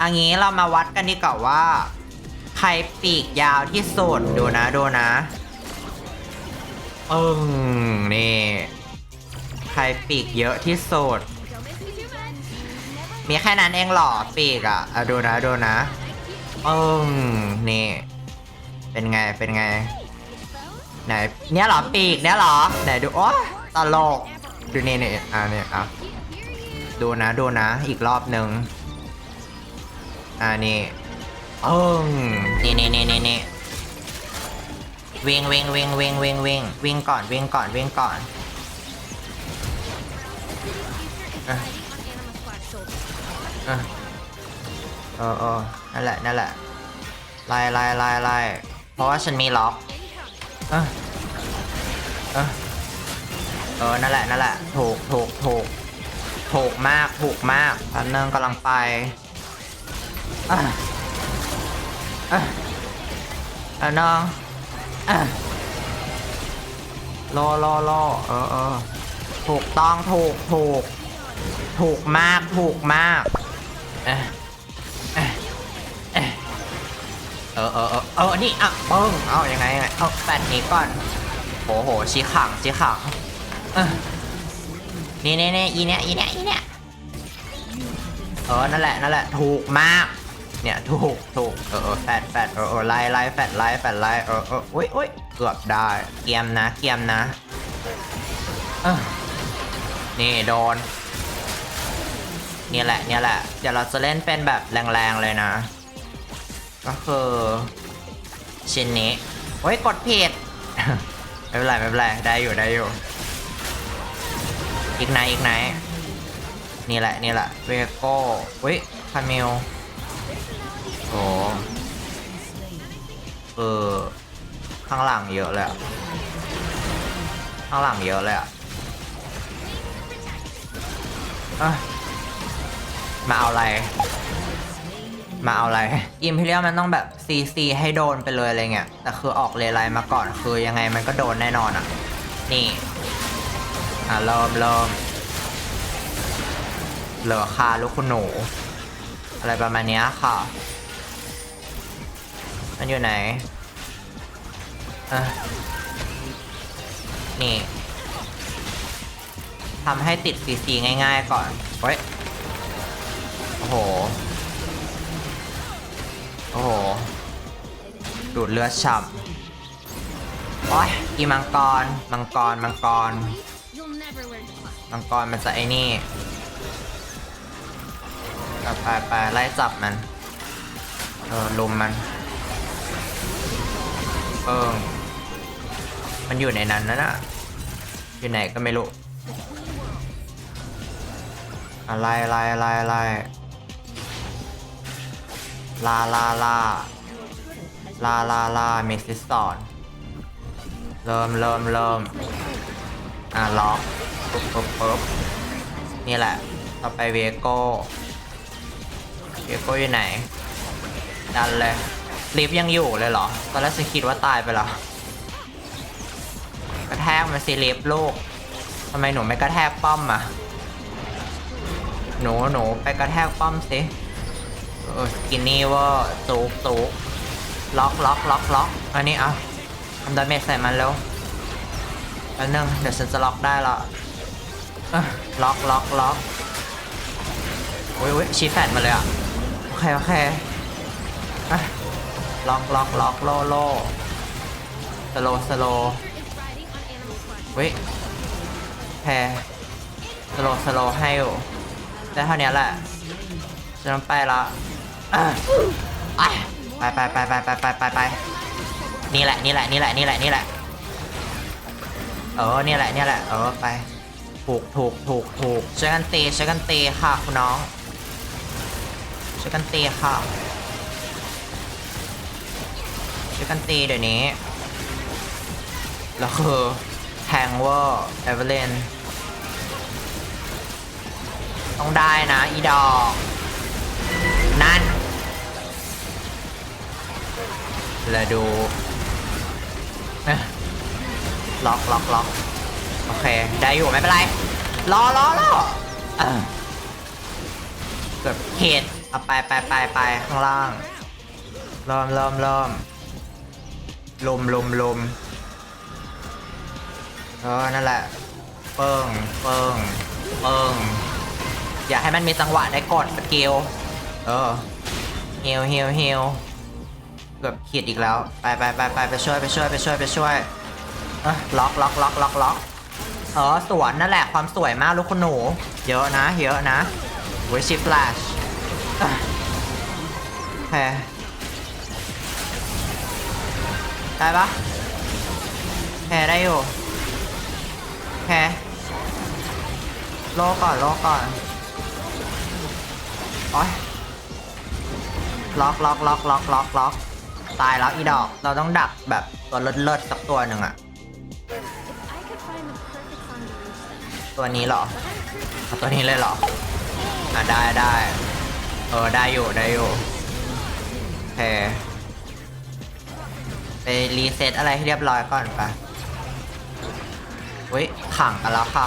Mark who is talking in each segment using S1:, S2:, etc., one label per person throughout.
S1: อันนี้เรามาวัดกันดีกว่าว่า ใครปีกยาวที่สุดดูนะดูนะเอิงนี่ใครปีกเยอะที่สุด มีแค่นั้นเองหรอปีกอะอะดูนะดูนะเอิงนี่ เป็นไงเป็นไงไหนเนี่ยหรอปีกเนี่ยหรอไหนดูโอ๊ยตลกดูนี่นี่อะนี่อะดูนะดูนะอีกรอบหนึ่ง อ่านี่เอิงนี่นี่นี่นี่นี่วิ่งวิ่งวิ่งวิ่งวิ่งวิ่งวิ่งก่อนวิ่งก่อนวิ่งก่อนอะอะเออเออนั่นแหละนั่นแหละไล่ไล่ไล่ไล่เพราะว่าฉันมีล็อกเออเออเออ นั่นแหละ นั่นแหละ ถูก ถูก ถูก ถูกมาก ถูกมากอันนึงกำลังไป อะอะอันนึงอะรอรอรอเออเออถูกต้องถูกถูกถูกมากถูกมากเอะเอะเอะเออเออเออเออนี่อะเปิ้งเอายังไงยังไงเอาแปดนี้ก่อนโอ้โหชี้ขังชี้ขังเนี่นี่นี่อีเนี้ยอีเนี้ยอีเนี้ยเออนั่นแหละนั่นแหละถูกมาก เนี่ยถูกถูกเออแฟดแฟดเออเออไล่ไล่แฟดไล่แฟดไล่เออเอออุ้ยอุ้ยเกือบได้เกียมนะเกียมนะนี่โดนนี่แหละนี่แหละ เดี๋ยวเราจะเล่นเป็นแบบแรงๆเลยนะ ก็คือชิ้นนี้โอ้ยกดผิดไม่เป็นไรไม่เป็นไรได้อยู่ได้อยู่ อีกไหนอีกไหนนี่แหละนี่แหละเวโก้อุ้ยคาเมล โอ้เออ ข้างหลังเยอะเละ ข้างหลังเยอะเละมาเอาอะไร มาเอาอะไรอิมพีเรียลมันต้องแบบซีซีให้โดนไปเลยอะไรเงี้ย แต่คือออกเลไลมาก่อนคือยังไงมันก็โดนแน่นอนอะ นี่ อะเริ่มเริ่มเหลือคาลูกคุณหนู อะไรประมาณนี้ค่ะ มันอยู่ไหนอะนี่ทำให้ติดซีซีง่ายๆก่อนเฮ้ยโอ้โห โอ้โห ดูดเลือดฉ่ำโอ้ยอีมังกร มังกร มังกร มังกรมันจะไอ้นี่ไปไปไปไล่จับมัน เออลุมมัน เออ มันอยู่ในนั้นนะนะอยู่ไหนก็ไม่รู้ อะไรอะไรอะไรอะไรลาลาลาลาลาลาเมซิสตอนเริ่มเริ่มเริ่มอะล็อกปุ๊บปุ๊บปุ๊บนี่แหละ ต่อไปเวโก้เวโก้อยู่ไหน ดันเลย ลิฟยังอยู่เลยเหรอ ตอนแรกฉันคิดว่าตายไปแล้ว กระแทกมาสิลิฟลูกทำไมหนูไม่กระแทกป้อมอะ หนูหนูไปกระแทกป้อมสิกินนี่ว่าตูกตูกล็อกล็อกล็อกล็อกอันนี้เอาทำดาเมจใส่มันแล้วแล้วนึงเดี๋ยวฉันจะล็อกได้ละล็อกล็อกล็อกโอ้ยโอ้ยชีแฟดมาเลยอะ โอเค โอเคอะ ล็อกล็อกล็อกโลโลสโลสโลเฮ้ยแพรสโลสโลให้อยู่ได้เท่านี้แหละจะต้องไปละไปไปไปไปไปไปไปไปนี่แหละนี่แหละนี่แหละนี่แหละนี่แหละเออนี่แหละนี่แหละเออไปถูกถูกถูกถูกช่วยกันตีช่วยกันตีค่ะคุณน้องช่วยกันตีค่ะ ช่วยกันตีเดี๋ยวนี้ แล้วคือแทงเวอร์เอเวอร์เลนต้องได้นะ อีดอก นั่นแล้วดูเอ๊ะล็อกล็อกล็อกโอเค ได้อยู่ไม่เป็นไร รอรอรอเออเกือบเหตุเอาไปไปไปไปข้างล่างเริ่มเริ่มเริ่ม ลมลมลมเออนั่นแหละ เปิงเปิงเปิงอย่าให้มันมีจังหวะได้กดสกิลเออเฮลเฮลเฮลเกือบขีดอีกแล้ว ไปไปไปไปไปช่วยไปช่วยไปช่วยไปช่วยเออล็อกล็อกล็อกล็อกล็อกเออสวนนั่นแหละความสวยมากลูกคุณหนู เยอะนะ เยอะนะเวชิฟลชโอเค ได้ปะโอเคได้อยู่โอเคโลก่อนโลก่อนโอ้ยล็อกล็อกล็อกล็อกล็อกล็อกตายแล้วอีดอก เราต้องดักแบบตัวเลิศๆสักตัวหนึ่งอะตัวนี้เหรอตัวนี้เลยเหรออะได้ได้เออได้อยู่ได้อยู่โอเค รีเซ็ตอะไรให้เรียบร้อยก่อนไปเว้ยขังกันแล้วค่ะ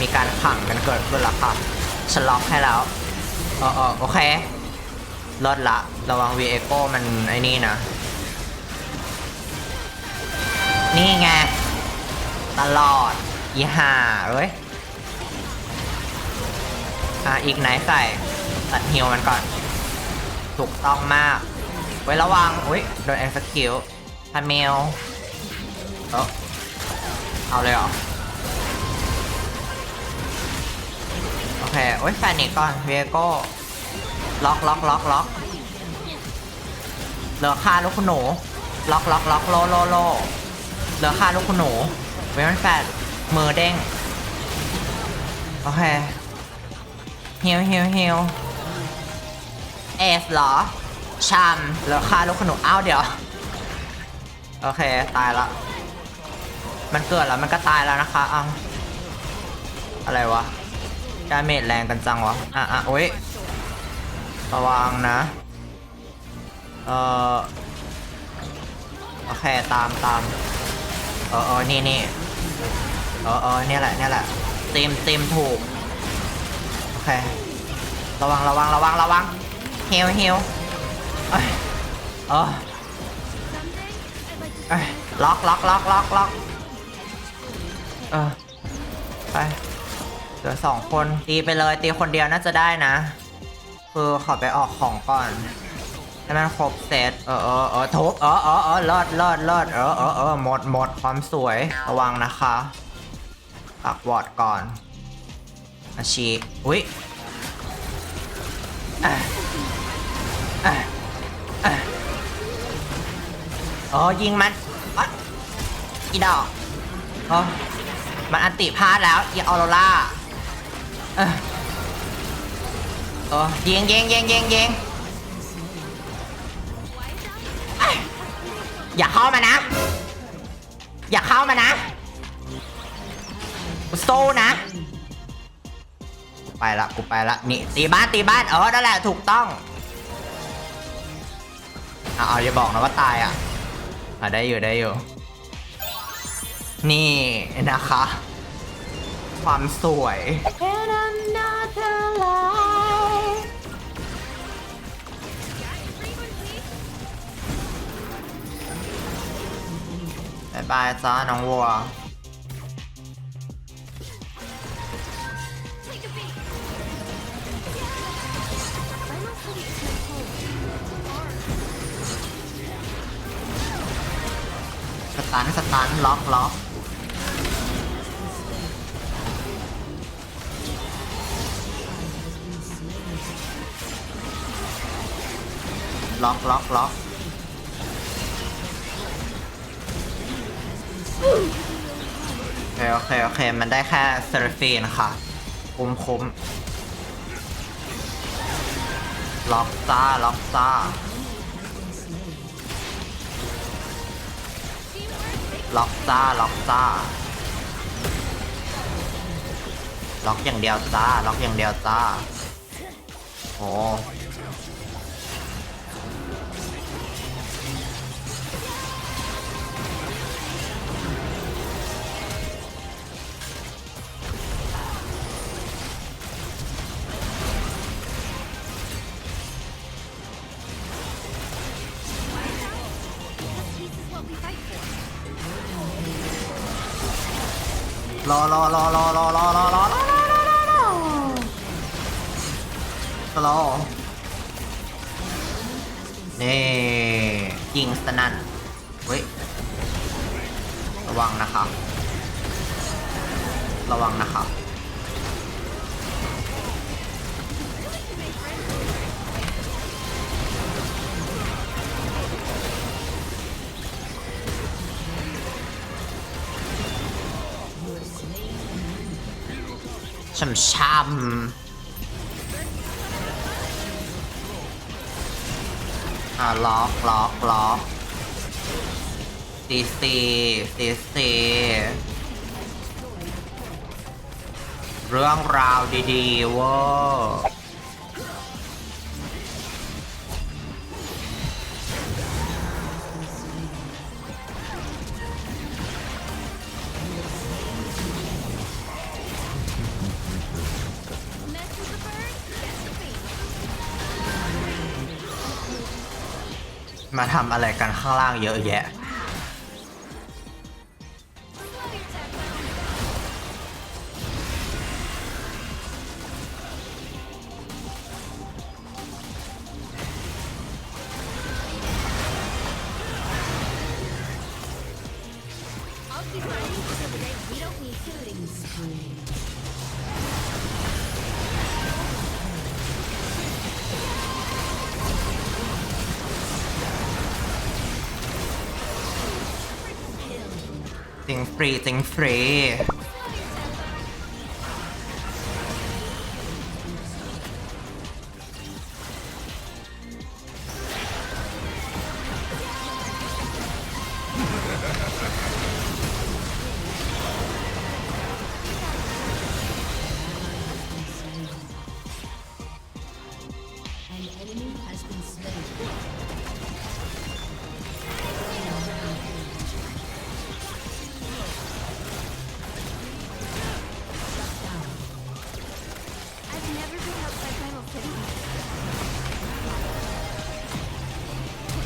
S1: มีการขังกันเกิดขึ้นแล้วค่ะฉล็อกให้แล้วเออเออโอเคลดละ ระวังวีเอโก้มันไอ้นี่นะ นี่ไง ตลอดอีห่าเอ้ย อะ อีกไหนใส่ ตัดฮิวมันก่อน ถูกต้องมาก ไว้ระวัง อุ้ย โดนแอนสคิว พาเมลเออเอาเลยเหรอ โอเค โอ้ยแฟนนี่ก่อนเวโก้ล็อกล็อกล็อกล็อกเหลือค่าลูกคุณหนูล็อกล็อกล็อกโลโลโลเหลือค่าลูกคุณหนูเวมันแฟนมือเด้ง โอเคเฮิวฮิวฮิวเอสเหรอชามแล้วค่าลูกขนุนอ้าวเดี๋ยว โอเค ตายละ มันเกิดแล้วมันก็ตายแล้วนะคะอ้าวอะไรวะดาเมจแรงกันจังวะ อะอะโอ้ย ระวังนะ เออโอเค ตามตามเออเออนี่นี่เออเออเนี่ยแหละเนี่ยแหละเต็มเต็มถูก โอเค ระวังระวังระวังระวังเฮลเฮลเอ้ยเอ อ
S2: Someday, I'd like to
S1: เอ้ยล็อกล็อกล็อกล็อกล็อกเออไปเหลือสองคนตีไปเลยตีคนเดียวน่าจะได้นะ คือขอไปออกของก่อนให้มันครบเซตเออเออเออทุบเออเออเออเลิศเลิศเลิศเออเออเออหมดหมดความสวยระวังนะคะปักวอร์ดก่อนอาชีอุ้ยอะอะอะ โอ้ยิงมันอ๊ะอีดอกโอ้มันอันติพลาดแล้วอีออโรล่าเออโอ้ยิงยิงยิงยิงยิงอะอย่าเข้ามานะ อย่าเข้ามานะกูสู้นะไปละกูไปละนี่ตีบ้านตีบ้านเออนั่นแหละถูกต้องอาเอาอย่าบอกนะว่าตายอะ อะได้อยู่ได้อยู่ นี่นะคะ ความสวย
S2: And I'm not alive
S1: บายบายจ้าน้องวัว ตันสตันล็อกล็อกล็อกล็อกล็อกโอเคโอเคโอเค มันได้แค่เซราฟีนค่ะ คุ้มคุ้มล็อกจ้าล็อกจ้า ล็อกซ่าล็อกซ่าล็อกอย่างเดียวซ่าล็อกอย่างเดียวซ่าโอ้ รอรอรอรอรอรอรอรอรอรอรอรอนี่ยิงสนั่นเว้ยระวังนะครับ ระวังนะครับ ช่ำช่ำอ่าล็อกล็อกล็อกซีซีซีซีเรื่องราวดีๆเว้ย มาทำอะไรกันข้างล่างเยอะแยะ
S2: Slow your tempo. 'll keep running until the day we don't need to.
S1: จ งฟรีจริงฟรี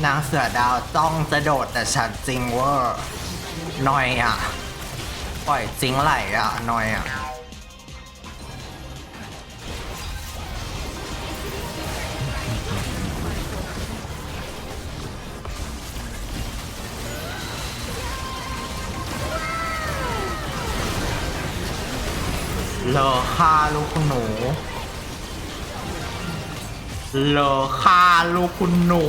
S1: นางเสือดาวจ้องจะโดดแต่ฉันจริงเวอร์นอยอะ ปล่อยจริงไหลอะนอยอะเลอค่าลูกหนู เลอค่าลูกคุณหนู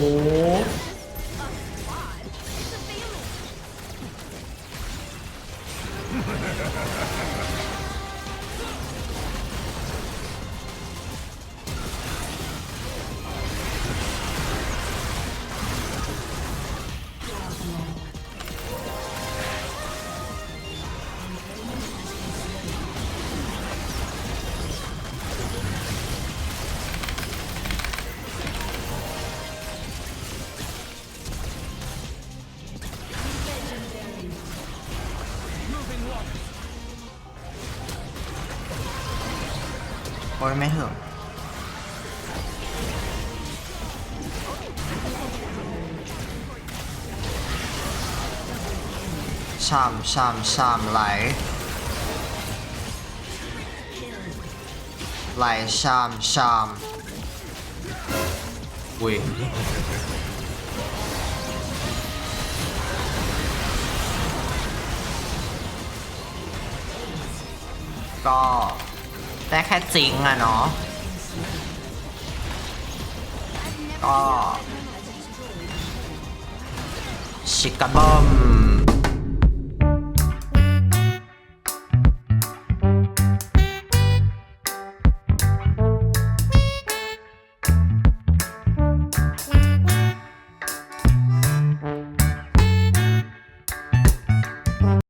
S1: โอ้ยไม่ถึงชามชามชามไหลไหลชามชามอุ้ยก็ ได้แค่จิงอะเนาะก็ชิกกะบอม